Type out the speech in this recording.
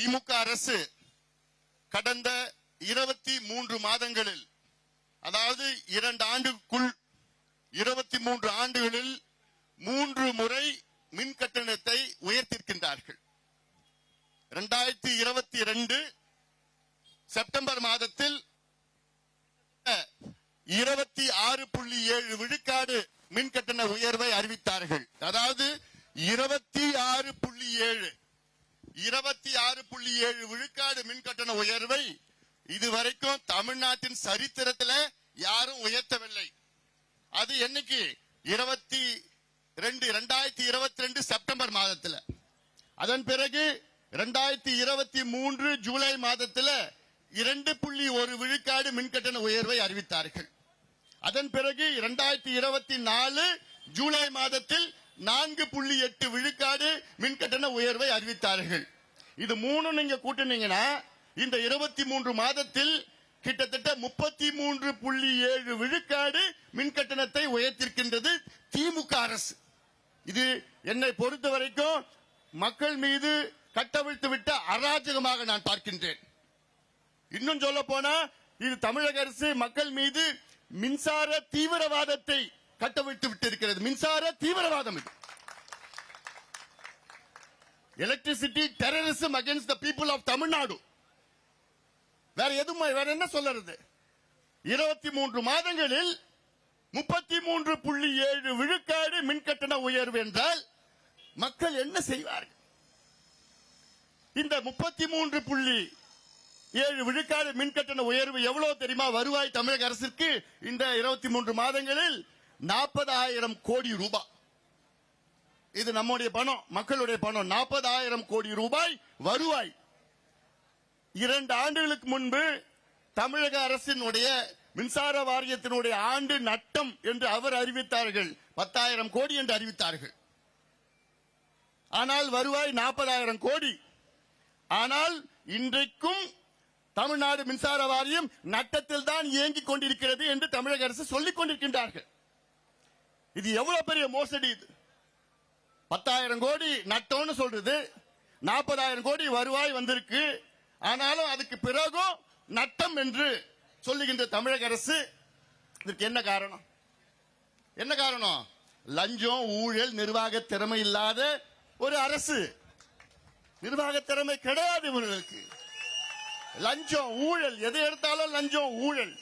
திமுக அரசு கடந்த இருபத்தி மூன்று மாதங்களில் அதாவது இரண்டு ஆண்டுக்குள் இருபத்தி மூன்று ஆண்டுகளில் மூன்று முறை மின் கட்டணத்தை உயர்த்திருக்கின்றார்கள் இரண்டாயிரத்தி இருபத்தி ரெண்டு செப்டம்பர் மாதத்தில் இருபத்தி ஆறு புள்ளி ஏழு விழுக்காடு மின் கட்டண உயர்வை அறிவித்தார்கள். அதாவது இருபத்தி ஆறு புள்ளி ஏழு இருபத்தி ஆறு புள்ளி ஏழு விழுக்காடு மின் கட்டண உயர்வை இதுவரைக்கும் தமிழ்நாட்டின் சரித்திரத்தில் யாரும் உயர்த்தவில்லை. அது என்னைக்கு? இருபத்தி ரெண்டு ரெண்டாயிரத்தி இருபத்தி ரெண்டு செப்டம்பர் மாதத்துல. அதன் பிறகு ரெண்டாயிரத்தி இருபத்தி மூன்று ஜூலை மாதத்துல இரண்டு புள்ளி ஒரு விழுக்காடு மின்கட்டண உயர்வை அறிவித்தார்கள். அதன் பிறகு இரண்டாயிரத்தி இருபத்தி நாலு ஜூலை மாதத்தில் நான்கு புள்ளி எட்டு விழுக்காடு மின்கட்டண உயர்வை அறிவித்தார்கள். இது மூணு நீங்க கூட்டினீங்கன்னா இந்த இருபத்தி மூன்று மாதத்தில் கிட்டத்தட்ட முப்பத்தி மூன்று புள்ளி ஏழு விழுக்காடு மின்கட்டணத்தை உயர்த்திருக்கின்றது திமுக அரசு. இது என்னை பொறுத்த வரைக்கும் மக்கள் மீது கட்டவிழ்த்து விட்ட அராஜகமாக நான் பார்க்கின்றேன். இன்னும் சொல்ல போனா இது தமிழக அரசு மக்கள் மீது மின்சார தீவிரவாதத்தை கட்டவிழ்த்து விட்டிருக்கிறது. மின்சார தீவிரவாதம் இது. Electricity terrorism against the people of Tamil Nadu வேற எதுவும் வேற என்ன சொல்றது இருபத்தி மூன்று மாதங்களில் முப்பத்தி மூன்று புள்ளி ஏழு விழுக்காடு மின்கட்டண உயர்வு என்றால் மக்கள் என்ன செய்வார்கள்? இந்த முப்பத்தி மூன்று புள்ளி ஏழு விழுக்காடு மின்கட்டண உயர்வு எவ்வளவு தெரியுமா? வருவாய் தமிழக அரசிற்கு இந்த இருபத்தி மூன்று மாதங்களில் நாற்பதாயிரம் கோடி ரூபாய். இது நம்முடைய பணம் மக்களுடைய பணம். நாற்பதாயிரம் கோடி ரூபாய் வருவாய். இரண்டு ஆண்டுகளுக்கு முன்பு தமிழக அரசினுடைய மின்சார வாரியத்தினுடைய ஆண்டு நட்டம் என்று அவர் அறிவித்தார்கள். பத்தாயிரம் கோடி என்று அறிவித்தார்கள். ஆனால் வருவாய் நாற்பதாயிரம் கோடி. ஆனால் இன்றைக்கும் தமிழ்நாடு மின்சார வாரியம் நட்டத்தில் தான் இயங்கிக் கொண்டிருக்கிறது என்று தமிழக அரசு சொல்லிக் கொண்டிருக்கின்றார்கள். இது எவ்வளவு பெரிய மோசடி இது? பத்தாயிரம் கோடி நட்டம்னு சொல்றது. நாற்பதாயிரம் கோடி வருவாய் வந்திருக்கு. ஆனாலும் அதுக்கு பிறகும் நட்டம் என்று சொல்லுகின்ற தமிழக அரசு இதற்கு என்ன காரணம்? என்ன காரணம்? லஞ்சம் ஊழல் நிர்வாக திறமை இல்லாத ஒரு அரசு. நிர்வாக திறமை கிடையாது இவர்களுக்கு. லஞ்சம் ஊழல் எதை எடுத்தாலும் லஞ்சம் ஊழல்.